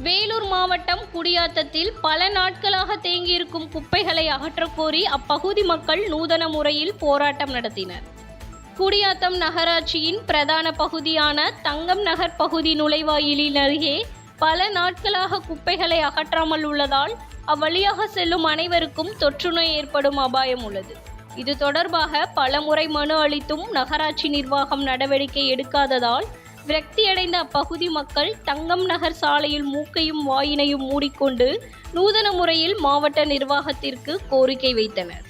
வேலூர் மாவட்டம் குடியாத்தத்தில் பல நாட்களாக தேங்கியிருக்கும் குப்பைகளை அகற்றக்கோரி அப்பகுதி மக்கள் நூதன முறையில் போராட்டம் நடத்தினர். குடியாத்தம் நகராட்சியின் பிரதான பகுதியான தங்கம் நகர் பகுதி நுழைவாயிலின் அருகே பல நாட்களாக குப்பைகளை அகற்றாமல் உள்ளதால் அவ்வழியாக செல்லும் அனைவருக்கும் தொற்றுநோய் ஏற்படும் அபாயம் உள்ளது. இது தொடர்பாக பலமுறை மனு அளித்தும் நகராட்சி நிர்வாகம் நடவடிக்கை எடுக்காததால் விரக்தியடைந்த அப்பகுதி மக்கள் தங்கம் நகர் சாலையில் மூக்கையும் வாயினையும் மூடிக்கொண்டு நூதன முறையில் மாவட்ட நிர்வாகத்திற்கு கோரிக்கை வைத்தனர்.